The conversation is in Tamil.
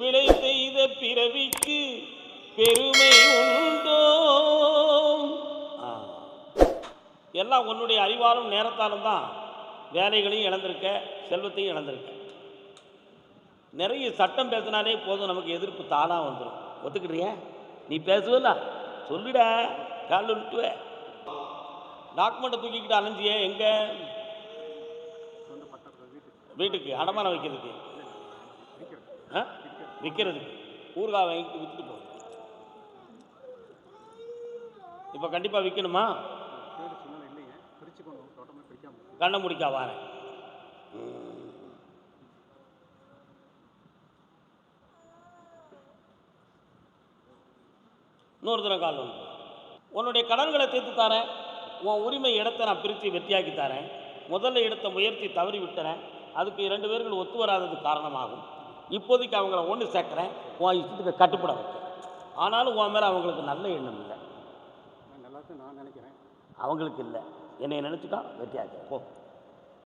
பிழை செய்த பிறவிக்கு பெருமை உண்டோ? எல்லாம் உன்னுடைய அறிவாலும் நேரத்தாலும் தான் வேலைகளையும் இழந்திருக்க செல்வத்தையும் இழந்திருக்க. நிறைய சட்டம் பேசினாலே போதும் நமக்கு எதிர்ப்பு தானாக வந்துடும் ஒத்துக்கிறியா நீ பேசுவல சொல்லிட காலில் விட்டுவே டாக்குமெண்ட்டை தூக்கிக்கிட்டு அலைஞ்சியே எங்கே? வீட்டுக்கு அடமானம் வைக்கிறதுக்கு. ஆ? விற்கிறதுக்கு ஊறுகாய் வாங்கி விற்றுட்டு போகுது இப்போ கண்டிப்பாக விற்கணுமா கண்ணை முடிக்கா வாரேன். இன்னொரு தடவை கால் உன்னுடைய கடன்களை தீர்த்து தரேன். உன் உரிமை இடத்தை நான் பிரித்து வெற்றியாக்கி தரேன். முதல்ல எடுத்த முயற்சி தவறி விட்டுறேன் அதுக்கு இரண்டு பேர்கள் ஒத்து வராதது காரணமாகும். இப்போதைக்கு அவங்கள ஒன்று சேர்க்குறேன். உன் இஷ்டத்துக்கு கட்டுப்பட வைக்கிறேன் ஆனாலும் உன் மேலே அவங்களுக்கு நல்ல எண்ணம் இல்லை. நல்லா நான் நினைக்கிறேன். அவங்களுக்கு இல்லை. என்னை நினச்சிட்டா வெற்றியாச்சு போ.